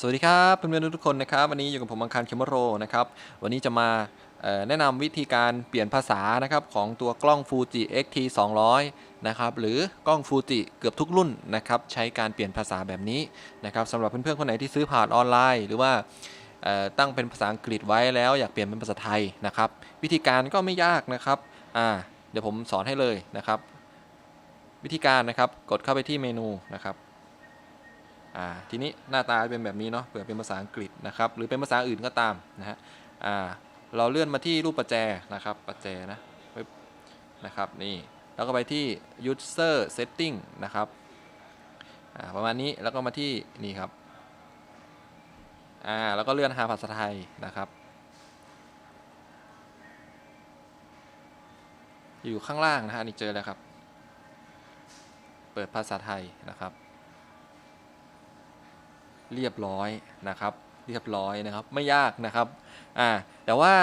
สวัสดีครับเพื่อนๆทุกคนนะครับวันนี้อยู่กับผมอังคารเคมโรนะครับวันนี้จะมาแนะนำวิธีการเปลี่ยนภาษานะครับของตัวกล้อง Fuji X-T 200นะครับหรือกล้อง Fuji เกือบทุกรุ่นนะครับใช้การเปลี่ยนภาษาแบบนี้นะครับสำหรับเพื่อนๆคนไหนที่ซื้อผ่านออนไลน์ หรือว่าตั้งเป็นภาษาอังกฤษไว้แล้วอยากเปลี่ยนเป็นภาษาไทยนะครับวิธีการก็ไม่ยากนะครับอ่าเดี๋ยวผมสอนให้เลยนะครับ วิธีการนะครับกดเข้าไปที่เมนูนะครับ อ่าทีนี้หน้าตาเป็นแบบนี้เนาะเผื่อเป็นภาษาอังกฤษนะครับ หรือเป็นภาษาอื่นก็ตามนะฮะอ่าเราเลื่อนมาที่รูปประแจนะครับประแจนะนะครับนี่แล้วก็ไปที่ user setting นะครับอ่าประมาณนี้แล้วก็มาที่นี่ครับอ่าแล้วก็เลื่อนหาภาษาไทยนะครับอยู่ข้างล่างนะฮะนี่เจอแล้วครับ เปิดภาษาไทยนะครับ เรียบร้อยนะครับ เรียบร้อยนะครับไม่ยากนะครับอ่าแต่ว่า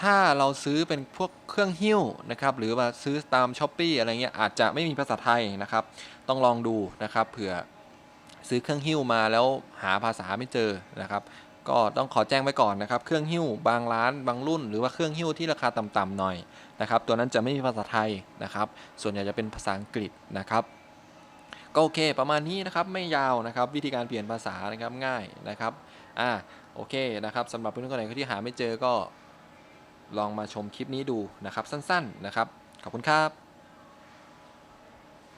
ถ้าเราซื้อเป็นพวกเครื่องหิ้วนะครับ หรือว่าซื้อตามช้อปปีอะไรเงี้ยอาจจะไม่มีภาษาไทยนะครับ ต้องลองดูนะครับเผื่อซื้อเครื่องหิ้วมาแล้วหาภาษาไม่เจอนะครับ ก็ต้องขอแจ้งไว้ก่อนนะครับ เครื่องหิ้วบางร้านบางรุ่น หรือว่าเครื่องหิ้วที่ราคาต่ำๆหน่อยนะครับ ตัวนั้นจะไม่มีภาษาไทยนะครับ ส่วนใหญ่จะเป็นภาษาอังกฤษนะครับ ก็โอเค ประมาณนี้นะครับไม่ยาวนะครับวิธีการเปลี่ยนภาษานะครับง่ายนะครับอ่าโอเคนะครับสำหรับเพื่อนๆคนไหนที่หาไม่เจอก็ลองมาชมคลิปนี้ดูนะครับสั้น ๆนะครับ ขอบคุณครับ